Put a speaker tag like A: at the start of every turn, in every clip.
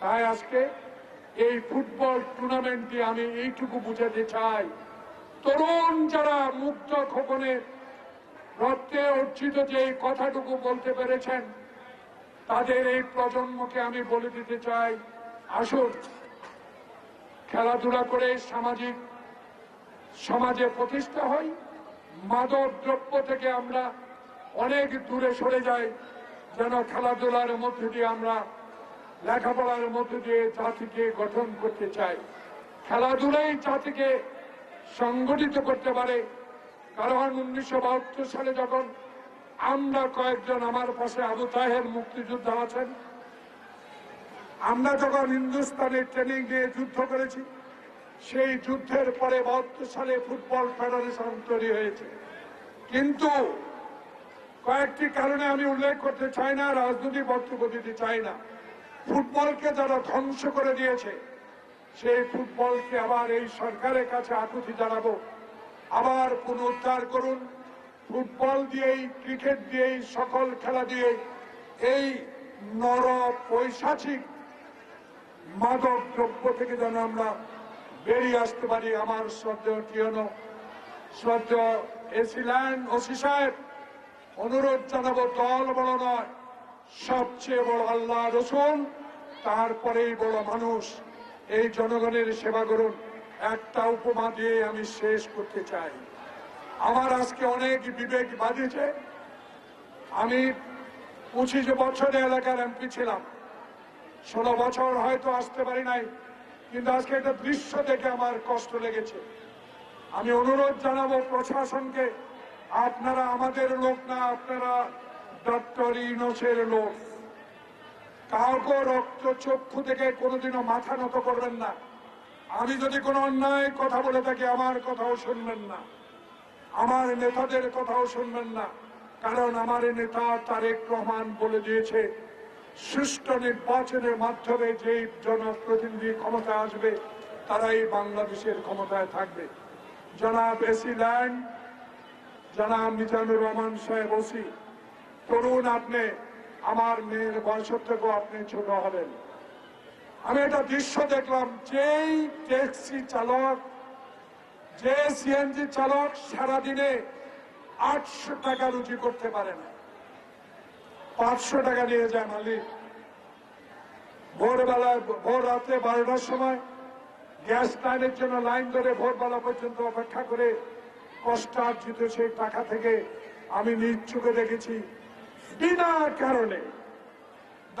A: তাই আজকে এই ফুটবল টুর্নামেন্টে আমি এইটুকু বুঝাতে চাই। তরুণ যারা মুক্ত খোকনে রক্তে অর্জিত যে এই কথাটুকু বলতে পেরেছেন, তাদের এই প্রজন্মকে আমি বলে দিতে চাই, আসুন খেলাধুলা করে সামাজিক সমাজে প্রতিষ্ঠা হয় মাদক দ্রব্য থেকে আমরা অনেক দূরে সরে যাই, যেন খেলাধুলার মধ্যে দিয়ে আমরা লেখাপড়ার মধ্যে দিয়ে জাতিকে গঠন করতে চাই খেলাধুলাই জাতিকে সংগঠিত করতে পারে। কারণ উনিশশো বাহাত্তর সালে যখন আমরা কয়েকজন আমার পাশে আবু তাহের মুক্তিযোদ্ধা আছেন, আমরা যখন হিন্দুস্তানের ট্রেনিং নিয়ে যুদ্ধ করেছি, সেই যুদ্ধের পরে বাহাত্তর সালে ফুটবল ফেডারেশন তৈরি হয়েছে। কিন্তু কয়েকটি কারণে আমি উল্লেখ করতে চাই না, রাজনৈতিক বক্তব্য দিতে চাই না। ফুটবলকে যারা ধ্বংস করে দিয়েছে, সেই ফুটবলকে আবার এই সরকারের কাছে আকুতি জানাব। আবার পুনরুদ্ধার করুন। ফুটবল দিয়েই, ক্রিকেট দিয়েই, সকল খেলা দিয়ে এই নর পৈশাচিক মাদক দ্রব্য থেকে যেন আমরা বেরিয়ে আসতে পারি। আমার শ্রদ্ধেয় টিয়নো শ্রদ্ধেয় এসিল্যান্ড ওসি সাহেব, অনুরোধ জানাব, দল বড় নয় সবচেয়ে বড় আল্লাহ রসুন তারপরেই বড় মানুষ। এই জনগণের সেবা করুন। একটা উপমা দিয়ে আমি শেষ করতে চাই। আমার আজকে অনেক বিবেক বাঁধিয়েছে আমি পঁচিশ বছরে এলাকার এমপি ছিলাম। ষোলো বছর হয়তো আসতে পারি নাই, কিন্তু আজকে একটা দৃশ্য দেখে আমার কষ্ট লেগেছে। আমি অনুরোধ জানাব প্রশাসনকে, আপনারা আমাদের লোক না, আপনারা ডক্টর লোক কাউকে রক্ত চক্ষু থেকে কোনোদিনও মাথা নত করবেন না। আমি যদি কোনো অন্যায় কথা বলে থাকি, আমার কথাও শুনবেন না। আমার নেতাদের কথাও শুনবেন না। কারণ আমার নেতা তারেক রহমান বলে দিয়েছে, সুষ্ঠু নির্বাচনের মাধ্যমে যে জনপ্রতিনিধি ক্ষমতায় আসবে, তারাই বাংলাদেশের ক্ষমতায় থাকবে। জনাব এসিল্যান্ড জনাব মিজানুর রহমান সাহেব ওসি। তরুণ আপনি, আমার মেয়ের বয়সের থেকেও আপনি ছোট হবেন। আমি একটা দৃশ্য দেখলাম, যেই ট্যাক্সি চালক যে সিএনজি চালক সারাদিনে আটশো টাকা রুজি করতে পারে না। পাঁচশো টাকা নিয়ে যায় মালিক। ভোরবেলায়, ভোর রাতে বারোটার সময় গ্যাস লাইনের জন্য লাইন ধরে ভোরবেলা পর্যন্ত অপেক্ষা করে কষ্ট কষ্টার্জিত সেই টাকা থেকে আমি নিজ চোখে দেখেছি। বিনা কারণে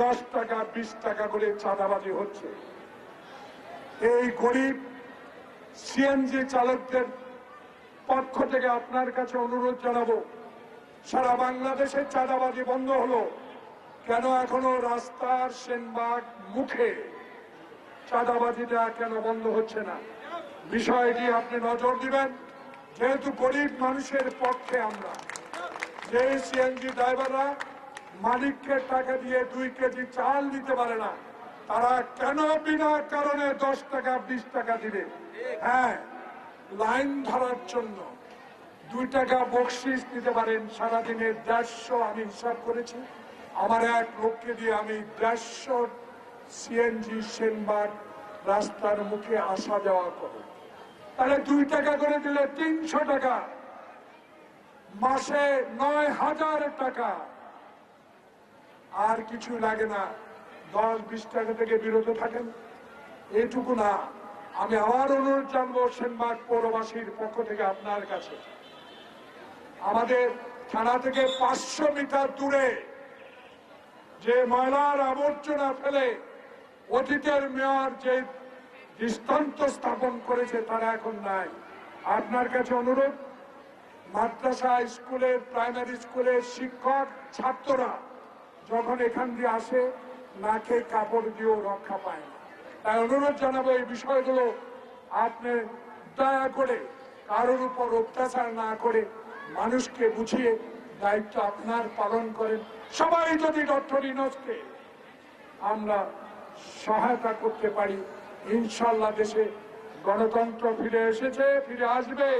A: দশ টাকা, বিশ টাকা করে চাঁদাবাজি হচ্ছে। এই গরিব সিএনজি চালকদের পক্ষ থেকে আপনার কাছে অনুরোধ জানাব, সারা বাংলাদেশের চাঁদাবাজি বন্ধ হলো, কেন এখনও রাস্তার সেনবাগ মুখে চাঁদাবাজিটা কেন বন্ধ হচ্ছে না? বিষয়টি আপনি নজর দিবেন, যেহেতু গরিব মানুষের পক্ষে আমরা। যে সিএনজি ড্রাইভাররা মালিককে টাকা দিয়ে দুই কেজি চাল দিতে পারে না। তারা কেন বিনা কারণে দশ টাকা, বিশ টাকা দিবে? হ্যাঁ লাইন ধরার জন্য দুই টাকা বকশিস দিতে পারেন। সারাদিনে দেড়শো আমি হিসাব করেছি। আমার এক লোককে দিয়ে আমি দেড়শো সিএনজি সেনবাগ রাস্তার মুখে আসা যাওয়া করো তাহলে দুই টাকা করে দিলে তিনশো টাকা। মাসে নয় হাজার টাকা। আর কিছু লাগে না। দশ বিশ টাকা থেকে বিরত থাকেন। এইটুকু না। আমি আবার অনুরোধ জানব সেনবাগ পৌরবাসীর পক্ষ থেকে আপনার কাছে। আমাদের থানা থেকে পাঁচশো মিটার দূরে যে ময়লার আবর্জনা ফেলে অতীতের মেয়র যে দৃষ্টান্ত স্থাপন করেছে, তারা এখন নাই। আপনার কাছে অনুরোধ? মাদ্রাসা স্কুলের প্রাইমারি স্কুলের শিক্ষক, ছাত্ররা যখন এখান দিয়ে আসে, নাকে কাপড় দিয়েও রক্ষা পায় না। তাই অনুরোধ জানাব এই বিষয়গুলো আপনি দয়া করে কারোর উপর অত্যাচার না করে মানুষকে বুঝিয়ে দায়িত্ব আপনার পালন করেন। সবাই যদি ডক্টর ইনোজকে আমরা সহায়তা করতে পারি, ইনশাল্লাহ দেশে গণতন্ত্র ফিরে এসেছে, ফিরে আসবে।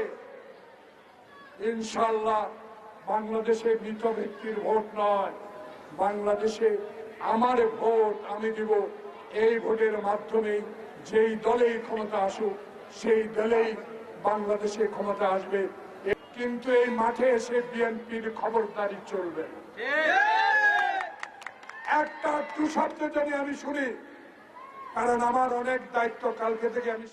A: ইনশাল্লাহ বাংলাদেশে মৃত ব্যক্তির ভোট নয়। বাংলাদেশে আমার ভোট আমি দিব। এই ভোটের মাধ্যমে যেই দলেই ক্ষমতা আসুক, সেই দলেই বাংলাদেশে ক্ষমতা আসবে। কিন্তু এই মাঠে এসে বিএনপির খবরদারি চলবে। একটা টু শব্দ যদি আমি শুনি, কারণ আমার অনেক দায়িত্ব কালকে থেকে আমি